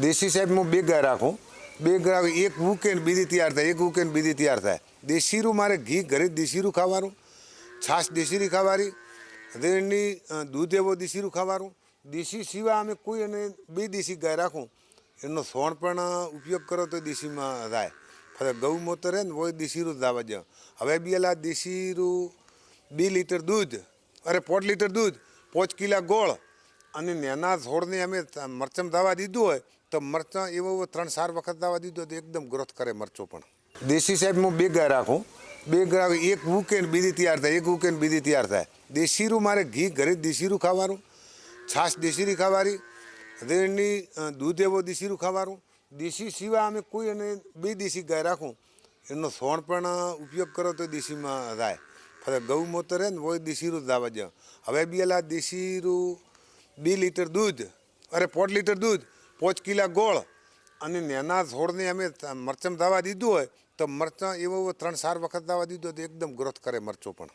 દેશી સાહેબ હું બે ગાય રાખું. બે ગાય એક ઉકે ને બીજી તૈયાર થાય, એક ઉકે ને બીજી તૈયાર થાય. દેશીરું મારે ઘી ઘરે દેશીરું ખાવાનું, છાશ દેશીરી ખાવાની હૃદયની દૂધ એવો દેશીરું ખાવાનું. દેશી સિવાય અમે કોઈ અને બે દેશી ગાય રાખું. એનો સોણ પણ ઉપયોગ કરો તો દેશીમાં થાય. ફરે ગૌમૂત્ર રહે ને હોય દેશીરું જ દાવા દે હવે બી એલા દેશીરું બે લીટર દૂધ, અરે પોચ લીટર દૂધ, પાંચ કિલા ગોળ અને નાના છોડને અમે મરચમ ધાવા દીધું હોય તો મરચાં એવો ત્રણ ચાર વખત દાવા દીધો તો એકદમ ગ્રોથ કરે મરચો પણ. દેશી સાહેબ હું બે ગાય રાખું. બે ગાય એક ઉકે ને બીજી તૈયાર થાય. એક ઉકે ને બીજી તૈયાર થાય. દેશીરું મારે ઘી ઘરે દેશીરું ખાવાનું. છાશ દેશીરી ખાવાની. રેડની દૂધ એવો દેશીરું ખાવાનું. દેશી સિવાય અમે કોઈ અને બે દેશી ગાય રાખું. એનો સોણ પણ ઉપયોગ કરો તો દેશીમાં થાય. ફરે ગૌમૂત્ર રહે ને હોય દેશીરું જ દાવા દે હવે બી એલા દેશીરું બે લીટર દૂધ. અરે પોઢ લીટર દૂધ. પાંચ કિલા ગોળ અને નાના છોડને અમે મરચમ દાવા દીધું હોય તો મરચાં એવો ત્રણ ચાર વખત દાવા દીધું તો એકદમ ગ્રોથ કરે મરચો પણ.